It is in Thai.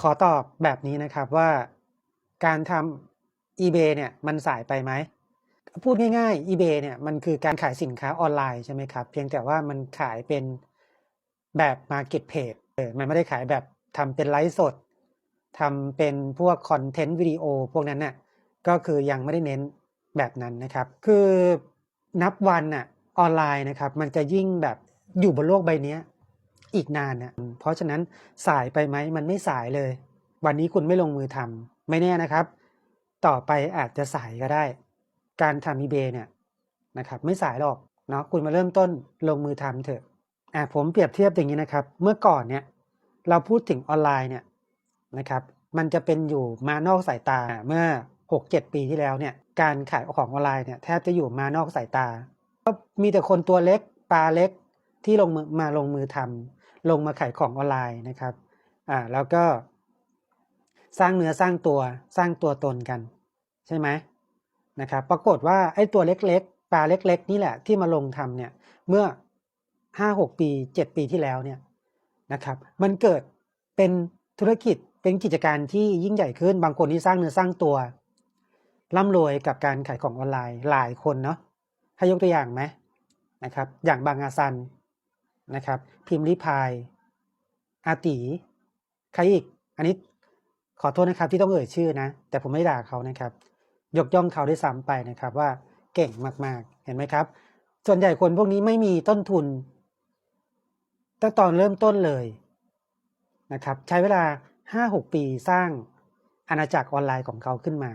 ขอตอบแบบนี้นะครับว่าการทำ eBay เนี่ยมันสายไปไหม พูดง่ายๆ eBay เนี่ยมันคือการขายสินค้าออนไลน์ใช่ไหมครับ เพียงแต่ว่ามันขายเป็นแบบ Marketplace เออมันไม่ได้ขายแบบทำเป็นไลฟ์สดทำเป็นพวกคอนเทนต์วิดีโอพวกนั้นน่ะก็คือยังไม่ได้เน้นแบบนั้นนะครับ คือนับวันน่ะออนไลน์นะครับ มันจะยิ่งแบบอยู่บนโลกใบนี้ อีกนานเนี่ยเพราะฉะนั้นสายไปไหมมันไม่สายเลย วันนี้คุณไม่ลงมือทำไม่แน่นะครับ ต่อไปอาจจะสายก็ได้ การทำ eBay เนี่ยนะครับ ไม่สายหรอกเนาะคุณมาเริ่มต้นลงมือทำเถอะอะผมเปรียบเทียบอย่างนี้นะครับ เมื่อก่อนเนี่ยเราพูดถึงออนไลน์เนี่ยนะครับมันจะเป็นอยู่มานอกสายตาเมื่อ 6-7 ปีที่แล้วเนี่ยการขายของออนไลน์เนี่ยแทบจะอยู่มานอกสายตา ก็มีแต่คนตัวเล็กปลาเล็กที่ลงมือมาลงมือทำ ลงมาขายของออนไลน์นะครับอ่าแล้วก็สร้างเนื้อสร้างตัวสร้างตัวตนกัน ใช่ไหมนะครับปรากฏว่าไอ้ตัวเล็กๆปลาเล็ก ๆ นี่แหละที่มาลงทำเนี่ยเมื่อห้าหกปีเจ็ดปีที่แล้วเนี่ยนะครับมันเกิดเป็นธุรกิจเป็นกิจการที่ยิ่งใหญ่ขึ้นบางคนที่สร้างเนื้อสร้างตัวร่ำรวยกับการขายของออนไลน์หลายคนเนาะให้ยกตัวอย่างไหมนะครับอย่างบางอาซัน นะครับ พิมพ์ริพายอาตีใครอีก อันนี้ขอโทษนะครับที่ต้องเอ่ยชื่อนะ แต่ผมไม่ด่าเขานะครับ ยกย่องเขาได้ซ้ำไปนะครับว่าเก่งมากๆ เห็นไหมครับ ส่วนใหญ่คนพวกนี้ไม่มีต้นทุนตั้งตอนเริ่มต้นเลยนะครับ ใช้เวลา 5-6 ปีสร้างอาณาจักรออนไลน์ของเขาขึ้นมา